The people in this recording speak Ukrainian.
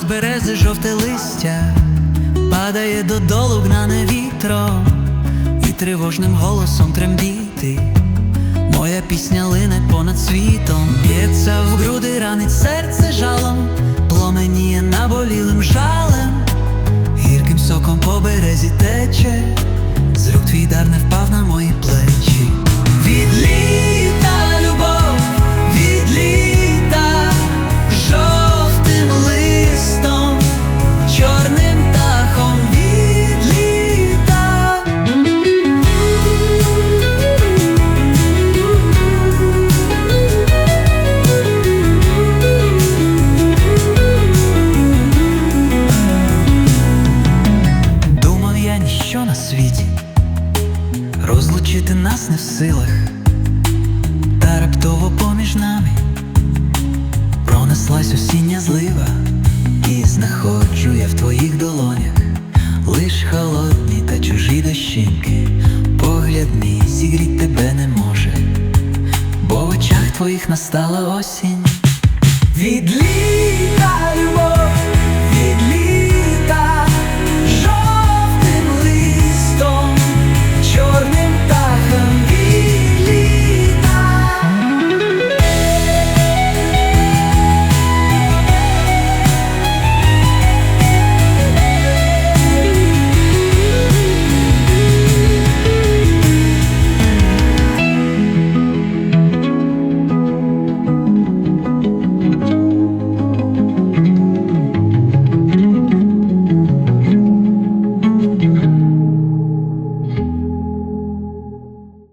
берези жовте листя, падає додолу гнане вітром, і тривожним голосом трембіти. Моя пісня лине понад світом, б'ється в груди, ранить серце жалом, пломеніє наболілим жалем, ніщо на світі, розлучити нас не в силах, та раптово поміж нами пронеслась осіння злива, і знаходжу я в твоїх долонях лиш холодні та чужі дощинки, погляд мій зігріть тебе не може, бо в очах твоїх настала осінь.